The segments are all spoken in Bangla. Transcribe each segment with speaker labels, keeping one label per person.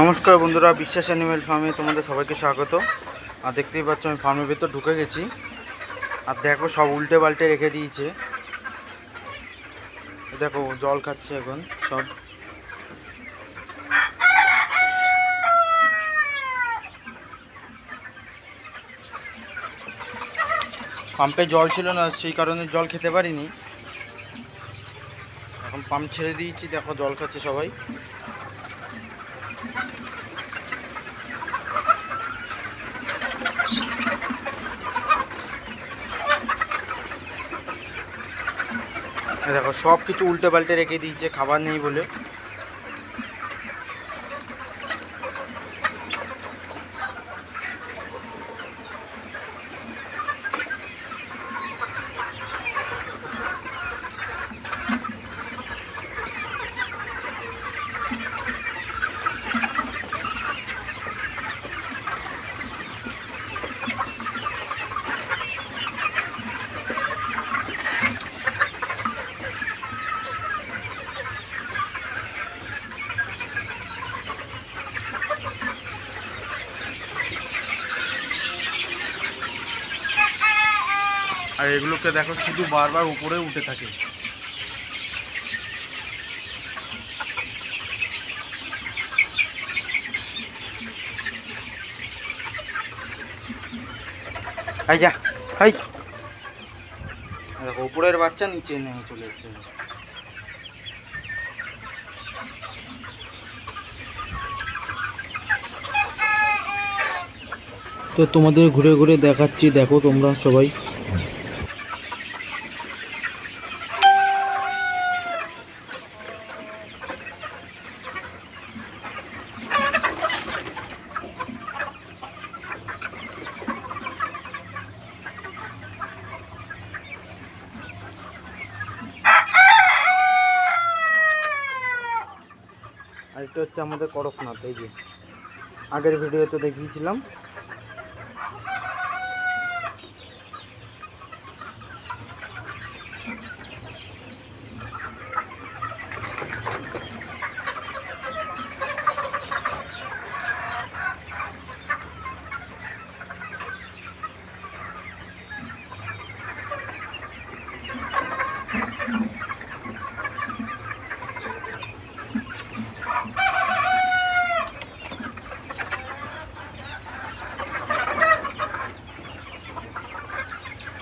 Speaker 1: নমস্কার বন্ধুরা, বিশ্বাস অ্যানিমেল ফার্মে তোমাদের সবাইকে স্বাগত। আর দেখতেই পাচ্ছ, আমি ফার্মের ভেতর ঢুকে গেছি। আর দেখো, সব উল্টে পাল্টে রেখে দিয়েছে। দেখো, জল খাচ্ছে এখন, সব। পাম্পে জল ছিল না, সেই কারণে জল খেতে পারিনি। এখন পাম্প ছেড়ে দিয়েছি, দেখো, জল খাচ্ছে সবাই। দেখো সব কিছু উল্টে পাল্টে রেখে দিয়েছে খাবার নেই বলে। আর এগুলোকে দেখো শুধু বারবার উপরে উঠে থাকে। এই যা হাই দেখো উপরের বাচ্চা নিচে নেমে চলে এসেছে। তো তোমাদের ঘুরে ঘুরে দেখাচ্ছি দেখো তোমরা সবাই। আরেকটা হচ্ছে আমাদের করকনাথ এই যে। আগের ভিডিওতে দেখিয়েছিলাম।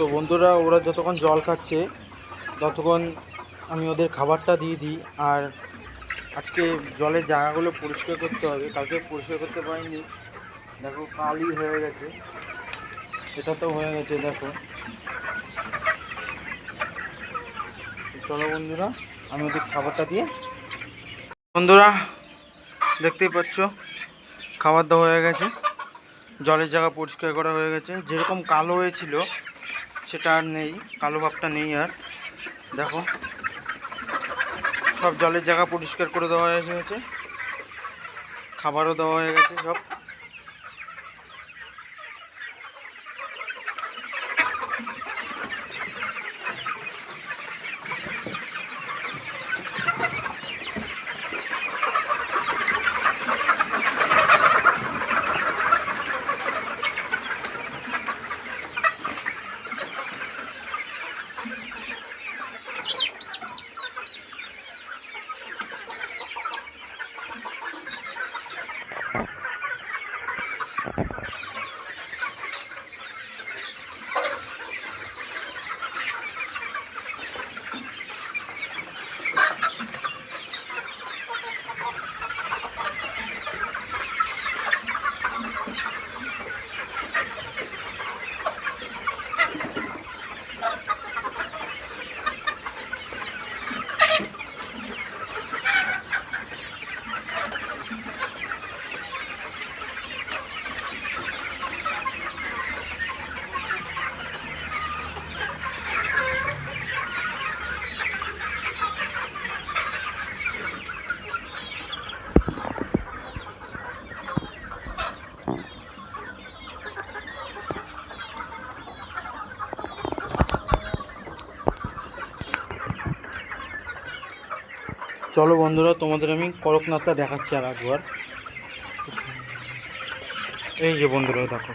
Speaker 1: তো বন্ধুরা, ওরা যতক্ষণ জল খাচ্ছে, ততক্ষণ আমি ওদের খাবারটা দিয়ে দিই। আর আজকে জলের জায়গাগুলো পরিষ্কার করতে হবে। কালকে পরিষ্কার করতে পারিনি। দেখো, কালই হয়ে গেছে। এটা তো হয়ে গেছে, দেখো। চলো বন্ধুরা, আমি ওদের খাবারটা দিয়ে বন্ধুরা, দেখতেই পাচ্ছ, খাবার দাওয়া হয়ে গেছে। জলের জায়গা পরিষ্কার করা হয়ে গেছে। যেরকম কালো হয়েছিল সেটা আর নেই, কালো ভাবটা নেই আর। দেখো, সব জলের জায়গা পরিষ্কার করে দেওয়া হয়ে গেছে খাবারও দেওয়া হয়ে গেছে সব। চলো বন্ধুরা তোমাদের আমি করকনাথটা দেখাচ্ছি আর একবার। এই যে বন্ধুরা দেখো।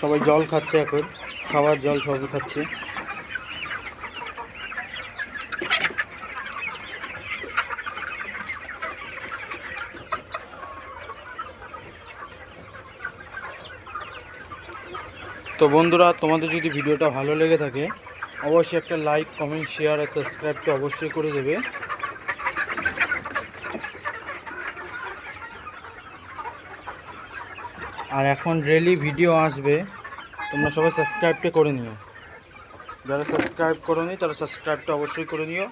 Speaker 1: সবাই জল খাচ্ছে এখন। খাবার জল সবই খাচ্ছে। তো বন্ধুরা, তোমাদের যদি ভিডিওটা ভালো লেগে থাকে, অবশ্যই একটা লাইক, কমেন্ট শেয়ার আর সাবস্ক্রাইব তো অবশ্যই করে দেবে। আর এখন ডেলি ভিডিও আসবে। তোমরা সবাই সাবস্ক্রাইবটা করে নিও। যারা সাবস্ক্রাইব করো নি তারা সাবস্ক্রাইবটা অবশ্যই করে নিও।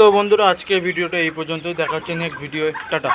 Speaker 1: তো বন্ধুরা আজকে ভিডিওটা এই পর্যন্তই। দেখা হচ্ছে নেক্সট ভিডিও টাটা।